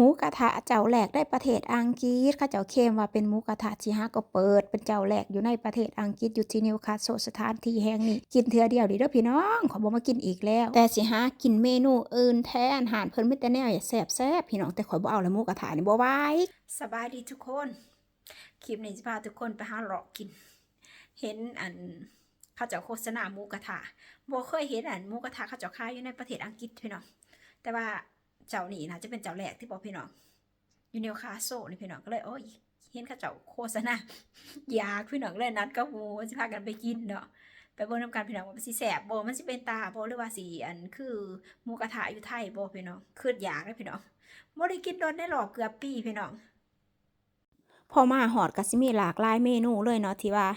หมูกระทะเจ้าแรกได้ประเทศอังกฤษเขาเจ้าเคลมว่าเป็นหมูกระทะที่ฮาก็เปิด เป็นเจ้าแรกอยู่ในประเทศอังกฤษอยู่ที่นิวคาสเซิลสถานที่แห่งนี้ กินเทือเดียวดีเด้อพี่น้องขอบ่มากินอีกแล้ว แต่สิหากินเมนูอื่นแทนอาหารเพิ่นมีแต่แนวแซ่บพี่น้องแต่ขอยบ่เอาล้วหมูกระทะนี่บ่ไหวสบายดีทุกคน คลิปนี้จะพาทุกคนไปหาเลาะกิน เห็นอันเขาเจ้าโฆษณาหมูกระทะบ่เคยเห็นอันหมูกระทะเขาเจ้าขายอยู่ในประเทศอังกฤษพี่น้องแต่ว่า เจ้านี่นะจะเป็นเจ้าแรกที่บอกพี่น้องอยู่นิวคาสเซิลนี่พี่น้องก็เลยโอ้ยเห็นเขาเจ้าโฆษณาอยากพี่น้องเลยนัดก็หมูสิพากันไปกินเนาะไปเบิ่งนํกันพี่น้องว่ามันสิแสบบ่มันสิเป็นตาบ่หรือว่าสิอันคือหมูกระทะอยู่ไทยบ่พี่น้องคืออยากเลยพี่น้องบ่ได้กินโดนได้หรอกเกือบปีพี่น้องพอมาหอดก็สิมีหลากหลายเมนูเลยเนาะที่ว่า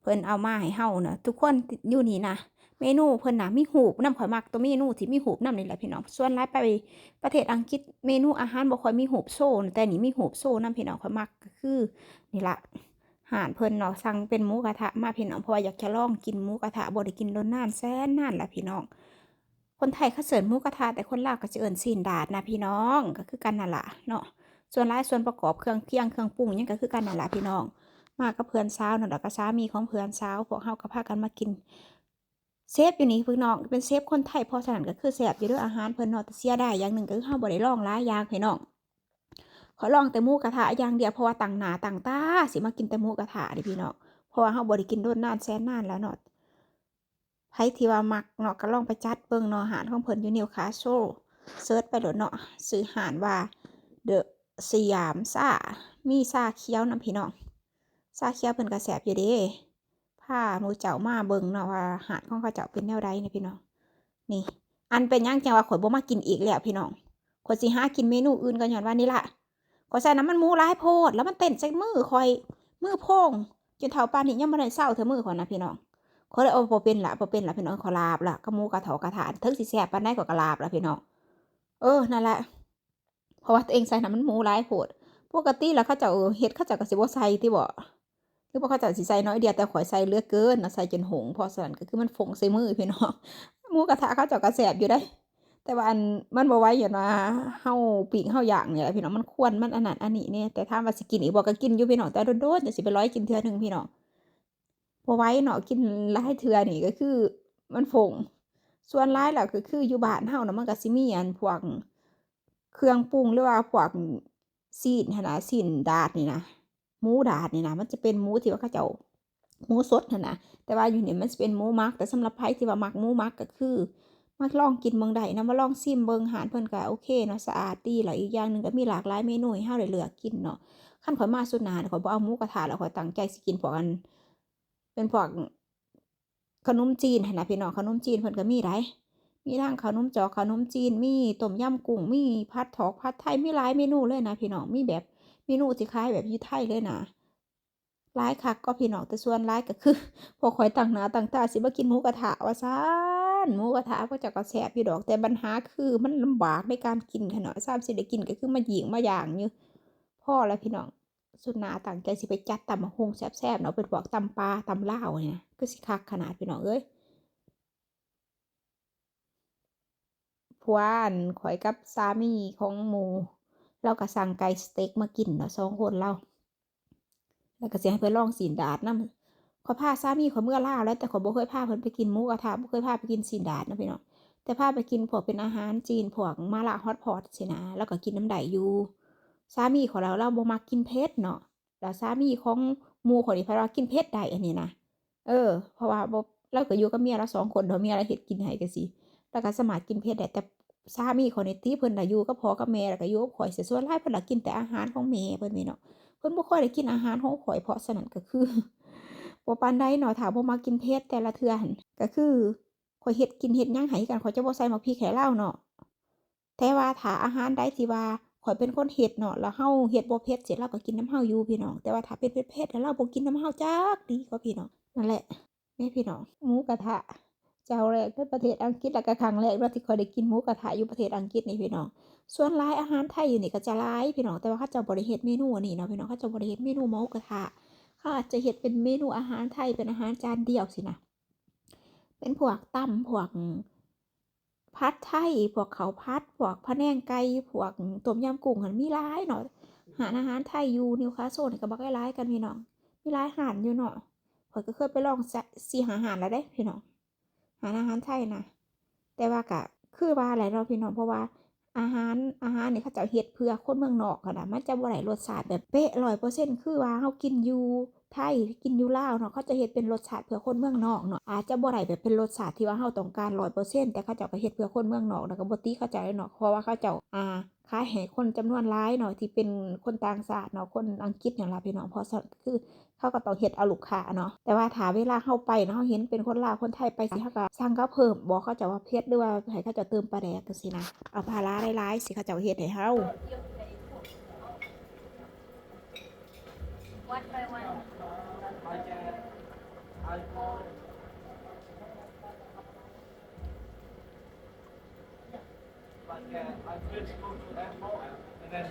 เพิ่นเอามาให้เฮาเนาะทุกคนอยู่นี่นะ เมนูเพิ่นนะมีหูบนำข่อยมักตัวเมนูที่มีหูบนำนี่แหละพี่น้องส่วนหลายไปประเทศอังกฤษเมนูอาหารบ่ค่อยมีหูบโซ่นแต่นี่มีหูบโซ่นำพี่น้องข่อยมักก็คือนี่ละอาหารเพิ่นเนาะสั่งเป็นหมูกระทะมาพี่น้องเพราะว่าอยากจะลองกินหมูกระทะบ่ได้กินโดนนานแสนนานแล้วพี่น้อง คนไทยเขาเสิร์นหมูกระทะแต่คนลาวก็จะเอิ้นซีนดาดนะพี่น้องก็คือกันนั่นละเนาะส่วนหลายส่วนประกอบเครื่องเคียงเครื่องปรุงยังก็คือกันนั่นละพี่น้อง มากับเพื่อนสาวนั่นแหละก็สามีของเพื่อนสาวพวกเฮาก็พากันมากิน เซฟอยู่นี่พี่น้องเป็นเซฟคนไทยพราะฉะนั้นก็คือแซ่บอยู่ด้วยอาหารเพิ่นนาะแต่เสียไดายอย่างหนึ่งก็คือเฮาบ่ได้ลองหลายอย่างพี่น้องขอลองแต่หมูกระทะอย่างเดียวเพราะว่าต่างหนาต่างตาสิมากินแต่หมูกระทะนี่พี่น้องเพราะว่าเฮาบ่ได้กินโดนนานแสนนานแล้วเนาะไผที่ว่ามักเนาะก็ลองไปจัดเบิ่งเนาะอาหารของเพิ่นอยู่นิวคาสเซิลเซิร์ชไปโดดเนาะซื้ออาหารว่าเดอะสยามซ่ามีซ่าเขียวนํพี่น้องซาเคียวเพิ่นก็แซ่บอยู่เด้ พาหนูเจ้ามาเบิ่งเนาะว่าหารของเขาเจ้าเป็นแนวใดนี่ยพี่น้อง นี่ อันเป็นหยังจังว่าข่อยบ่มากินอีกแล้วพี่น้องข่อยสิหากินเมนูอื่นก็ย้อนว่านี่ละข่อยใส่น้ำมันหมูหลายโพด แล้วมันเต้นใส่มือข่อย มือโพงจนเท่าปานนี้ยังบ่ได้เซาเท่ามือข่อยนะพี่น้องข่อยเลยเอาบ่เป็นละบ่เป็นละพี่น้องขอลาบละกะมูกะเถากะถานถึงสิแซ่บปานใดก็กะลาบละพี่น้องเออนั่นแหละเพราะว่าตัวเองใส่น้ำมันหมูหลายโพดปกติแล้วเขาเจ้าเฮ็ดเขาเจ้าก็สิบ่ใส่ที่บ่ห รือว่าเขาจะสิใส่น้อยเดียวแต่ข่อยใส่เลือเกินนะใส่จนหงพราะฉะนั้นก็คือมันฟงใส่มือพี่น้องหมูกระทะเขาจ้าก็แสบอยู่ได้ แต่ว่าอันมันบ่ไว้อยู่นะเฮาปิ้งเฮาย่างเนี่ยพี่น้องมันควรมันอันนั้นอันนี้เนี่ยแต่ถ้ามว่าสิกินอีกบ่ก็กินอยู่พี่น้องแต่โดนๆจะสิไปร้อยกินเทื่อหนึงพี่น้องบ่ไว้เนาะกินหลายเทื่อนี่ก็คือ มันฟงส่วนหลายแล้วก็คืออยู่บ้านเฮานะมันก็สิมีอันพวกเครื่องปรุงหรือว่าพวกซีนหนน่ะซีนดาดนี่นะ หมูดาดนี่นะมันจะเป็นหมูที่ว่าเขาเจ้าหมูสดหั่นะแต่ว่าอยู่นี่มันจะเป็นหมูมัก แต่สำหรับไผที่ว่ามักหมูมักก็คือมาลองกินเบิ่งได้นะมาลองซิมเบิงหารเพิ่นก็โอเคเนาะสะอาดดีแล้วอีกอย่างหนึ่งก็มีหลากหลายเมนูให้เฮาได้เลือกกินเนาะคันข่อยมาสุดนานข่อยบ่เอาหมูกระทะแล้วข่อยตั้งใจสิกินพวกอัน เป็นพวกขนมจีนนะพี่น้องขนมจีนเพิ่นก็มีหลายมีทั้งขนมจอกขนมจีนมีต้มยำกุ้งมีผัดถอกผัดไทยมีหลายเมนูเลยนะพี่น้องมีแบบ เมนูที่คล้ายแบบยู่ไทยเลยนะหลายคักก็พี่น้องแต่ส่วนหลายก็คือ พอข่อยตั้งหน้าตั้งตาสิมากินหมูกระทะว่าซั่นหมูกระทะก็จะก็แซบอยู่ดอกแต่ปัญหาคือมันลำบากในการกินค่ะเนาะซ้ำสิได้กินก็คือมาหยิงมาย่างอยู่พ่อแล้วพี่น้องสุดนาตั้งใจสิไปจัดตำบักหุ่งแซ่บๆเนาะเป็นพวกตำปลาตำเลาเนี่ยนะคือสิคักขนาดพี่น้องเอ้ยผัวอันข้อยกับสามีของหมู เราก็สั่งไก่สเต็กมากินเนาะสองคนเรา แล้วก็เสิให้เพิ่อนลองซีนดาดนำขอพาสามีขอเมื่อลาแล้วแต่ขอบ่เคยพาเพิ่นไปกินหมูกระทะบ่เคยพาไปกินซีนดาดนะพี่น้องแต่พาไปกินพวกเป็นอาหารจีนพวกมาล่าฮอตพอตสินะแล้วก็กินน้ำไดอยู่สามีของเราเราบ่มักกินเผ็ดเนาะแล้วสามีของหมูขอยนี่เพิ่นว่ากินเผ็ดได้อันนี้นะเออ เพราะว่าบ่เราก็อยู่กับเมียเราสองคนเนาะเมียเราเฮ็ดกินให้จังซี่แล้วก็สมารถกินเผ็ดได้แต่ สามีข้อยนี่ติเพิ่นน่ะอยู่กับพ่อกับแม่แล้วก็อยู่กับข้อยเสียส่วนหลายเพิ่นน่ะกินแต่อาหารของแม่เพิ่นแหมเนาะเพิ่นบ่ค่อยได้กินอาหารของข้อยเพราะฉะนั้นก็คือบ่ปานใดเนาะถ้าบ่มักกินเผ็ดแต่ละเทื่อหันก็คือข้อยเฮ็ดกินเฮ็ดหยังให้กันข้อยจะบ่ใส่บักพริกให้เลาเนาะแต่ว่าถ้าอาหารใดที่ว่าข้อยเป็นคนเฮ็ดเนาะแล้วเฮาเฮ็ดบ่เผ็ดเสร็จเลาก็กินน้ำเฮาอยู่พี่น้องแต่ว่าถ้าเป็นเผ็ดๆแล้วเราบ่กินน้ำเฮาจักดีกว่าพี่น้องนั่นแหละแม่พี่น้องหมูกระทะ เจ้าแรกในประเทศอังกฤษแล้วก็ครั้งแรกเนาที่ข้อยได้กินหมูกระทะอยู่ประเทศอังกฤษนี่พี่น้อง ส่วนหลายอาหารไทยอยู่นี่ก็จะหลายพี่น้อง แต่ว่าเขาเจ้าบ่ได้เฮ็ดเมนูนนี้เนาะพี่น้องเขาเจ้าบ่ได้เฮ็ดเมนูหมูกระทะเขาอาจจะเฮ็ดเป็นเมนูอาหารไทยเป็นอาหารจานเดียวสินะเป็นพวกตำพวกพัดไทยพวกเขาพัดพวกพะแนงไก่พวกต้มยำกุ้งหันมีหลายเนาะหาอาหารไทยอยู่นิวคาสเซิลนี่ก็บ่ได้หลายกันพี่น้องมีหลายหารอยู่เนาะข้อยก็เคยไปลองสะสี่หาหารแล้วเด้พี่น้อง หารอาหารไทยนะแต่ว่าก็คือว่าหลายเราพี่น้องเพราะว่าอาหารอาหารนี่เขาจ้าเฮ็ดเพื่อคนเมืองนอกอะนะมันจะบ่ได้รสชาติแบบเป๊ะ100%คือว่าเฮากินอยู่ไทยกินอยู่ลาวเนาะเขาจะเฮ็ดเป็นรสชาติเพื่อคนเมืองนอกเนาะอาจจะบ่ได้แบบเป็นรสชาติที่ว่าเฮาต้องการ100%แต่เขาเจ้าก็เฮ็ดเพื่อคนเมืองนอกแล้วก็บ่ติเขาเจ้เนาะเพราะว่าเขาเจ้าอ่าขายให้คนจำนวนหลายเนาะที่เป็นคนต่างชาติเนาะคนอังกฤษนั่นล่ะพี่น้องเพราะฉะคือ เขาก็ต้องเฮ็ดเอาลูกค้าเนาะแต่ว่าถ้าเวลาเฮาไปเนาะเฮาเห็นเป็นคนลาวคนไทยไปสิเฮาก็สั่งเขาเพิ่มบอกเขาเจ้าว่าเผ็ดหรือว่าให้เขาเจ้าเติมปลาแดกจังซี่นะเอาปลาร้าหลายๆสิเขาเจ้าเฮ็ดให้เฮา One by one. Like, yeah, I first go to the airport and then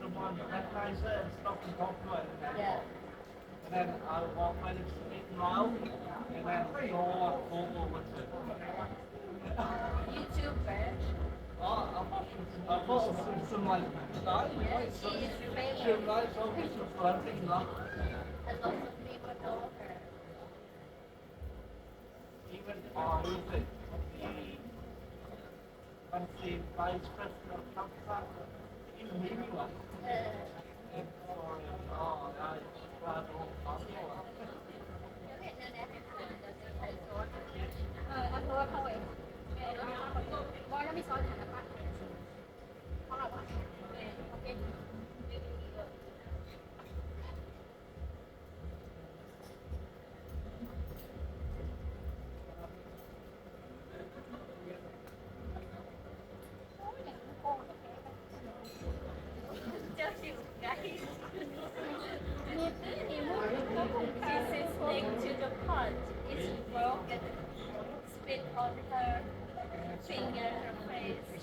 someone recognize it and stop and talk to it. And then, Yeah. And then I want my name and then go over with it. YouTube badge. Oh, I'll put some, some like, live, right? So she is some. And lots of people know her. Even uh, on the, when the vice president comes up, even he was. Uh, uh, oh, that is. Bravo.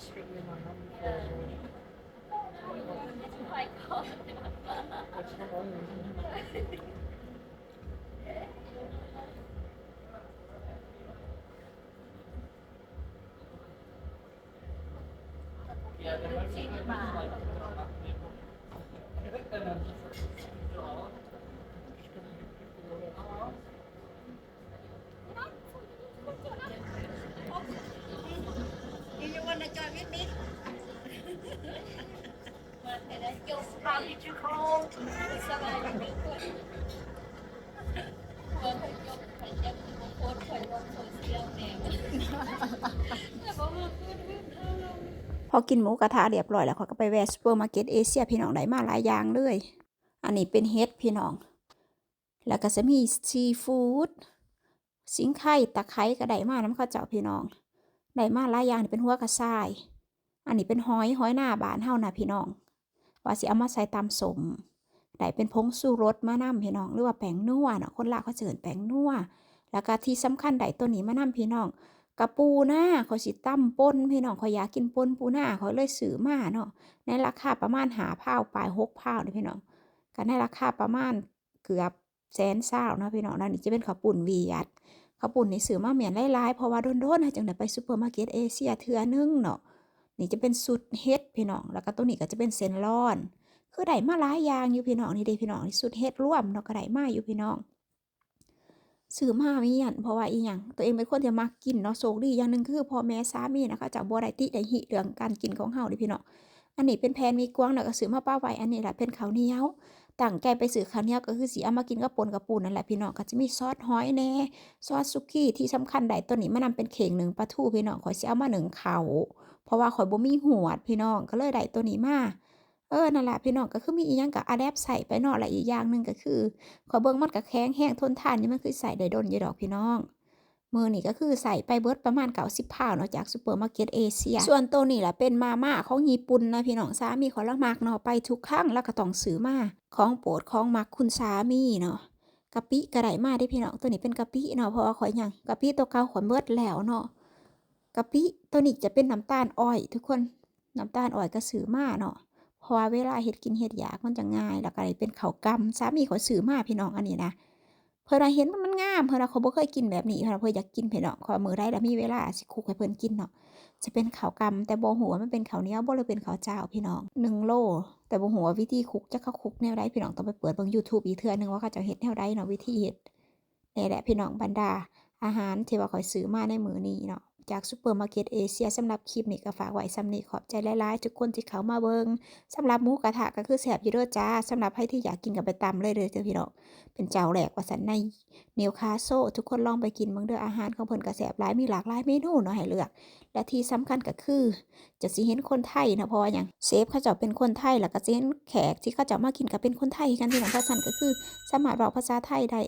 Yeah. พอกินหมูกระทะเรียบร้อยแล้วเขาก็ไปแวะซูเปอร์มาร์เก็ตเอเชียพี่น้องได้มาหลายอย่างเลย อันนี้เป็นเฮดพี่น้อง แล้วก็จะมีซีฟู้ดสิงไข่ตะไคร้ก็ได้มาน้ำข้าวเจ้าพี่น้องได้มาหลายอย่างนี่เป็นหัวกระส่าย อันนี้เป็นหอยหอยหน้าบานเฮานะพี่น้อง ว่าสิเอามาใส่ตำสมได้เป็นผงสูรสมานำพี่น้อง หรือว่าแป้งนัวเนาะคนลาวเขาเจิญแป้งนัวแล้วก็ที่สำคัญได้ตัวนี้มานำพี่น้องกระปูหน้าเขาสิตั้มป่นพี่น้องเขาอยากกินป่นปูหน้าเขาเลยซื้อมาเนาะในราคาประมาณหาพาปลายหกพาวนี่พี่น้องกันในราคาประมาณเกือบแสนเศร้าเนาะพี่น้องแล้วนี่จะเป็นข้าวปุ่นวียัดข้าวปุ่นนี่ซื้อมาเหมียนหลายๆเพราะว่าโดนๆจังได้ไปซูเปอร์มาร์เก็ตเอเชียเทื่อนึงเนาะ นี่จะเป็นสุดเฮ็ดพี่น้อง แล้วก็ตัวนี้ก็จะเป็นเซนร้อน คือได้มาหลายอย่างอยู่พี่น้องนี่เด้พี่น้องนี่สุดเฮ็ดร่วมเนาะก็ได้มาอยู่พี่น้องซื้อมามีหยันเพราะว่าอีหยังตัวเองเป็นคนที่มักกินเนาะโชคดีอย่างหนึ่งคือพ่อแม่สามีนะคะจะบ่ได้ติได้หิเรื่องการกินของเฮาด้พี่น้องอันนี้เป็นแพนมีกวางแล้วก็ซื้อมาป้าไว้อันนี้แหละเป็นข้าวเหนียวตั้งใจไปซื้อข้าวเหนียวก็คือสิเอามากินกับปนกับปูนั่นแหละพี่น้องก็จะมีซอสหอยแน่ซอสสุกี้ที่สำคัญได้ตัวนี้มานำเป็นเข่งหนึ่งปลาทูพี่น้องขอยสิเอามาหนึ่งเขา เพราะว่าข่อยบ่มีหวดพี่น้องก็เลยได้ตัวนี้มาเออนั่นแหละพี่น้องก็คือมีอีหยังก็อะแดปใส่ไปนาะและอีกอย่างหนึ่งก็คือขอยเบิ่งมันก็แข็งแห้งทนทานนี่มันคือใส่ได้ดนยู่ดอกพี่น้องมือนี่ก็คือใส่ไปเบิดประมาณเก้าสิบพาวเนาะจากซูเปอร์มาร์เก็ตเอเชีย ส่วนตัวนี่แหละเป็นมาม่าของญี่ปุ่นนะพี่น้องสามีขอละมักเนาะไปทุกครั้งแล้วก็ต้องซื้อมาของโปรดของมักคุณสามีเนาะกะปิกระไดมาได้พี่น้องตัวนี้เป็นกะปิเนาะเพราะว่าข่อยยังกะปิตัวเก่าข่อยเบิดแล้วเนาะ กะปิตัวนี้จะเป็นน้ำตาลอ้อย ทุกคนน้ำตาลอ้อยก็ซื้อมาเนาะเพราะว่าเวลาเฮ็ดกินเฮ็ดยากมันจะง่าย แล้วก็ได้เป็นข้าวกำสามีเขาซื้อมาพี่น้องอันนี้นะเพพิ่นว่าเห็นมันงามเพิ่นว่าเขาบ่เคยกินแบบนี้เพิ่นว่าเพิ่นอยากกินพิ่นเนาะขอมือใดแล้วมีเวลาสิคุกให้เพิ่นกินเนาะจะเป็นข้าวกำแต่บ่ฮู้ว่ามันเป็นข้าวเนี้ยบ่หรือเป็นข้าวเจ้าพี่น้องหนึ่งโลแต่บ่ฮู้ว่าวิธีคุกจักเขาคุกแนวใดพี่น้องต้องไปเปิดบิ่ง YouTube อีกเทื่อนึงว่าเขาจ้าเฮ็ดแนวใดเนาะวิธีเฮ็ดนี่แหละพี่น้องบรรดา อาหารที่ว่าข้อยซื้อมาในมือนี้เนาะ จากซูเปอร์มาร์เก็ตเอเชียสำหรับคลิปนี้ก็ฝากไว้สำนีขอบใจหลายๆ ทุกคนที่เขามาเบิงสำหรับหมูกระทะก็คือแซ่บอยู่เด้อจ้าสำหรับใครที่อยากกินก็ไปตำเลยเด้อเจ้าพี่น้องเป็นเจ้าแรกว่าซั่นในเนวคาโซทุกคนลองไปกินเบิ่งเด้ออาหารของเพิ่นก็แซ่บหลายมีหลากหลายเมนูเนาะให้เลือก และที่สำคัญก็คือ จะสิเห็นคนไทยนะพราะว่าหยังเซฟเขาเจ้าเป็นคนไทยแล้วก็สิเห็นแขกที่เขาเจ้ามากินก็เป็นคนไทยกันพี่น้องพราะฉะนั้นก็คือ สามารถเว้าภาษาไทยได้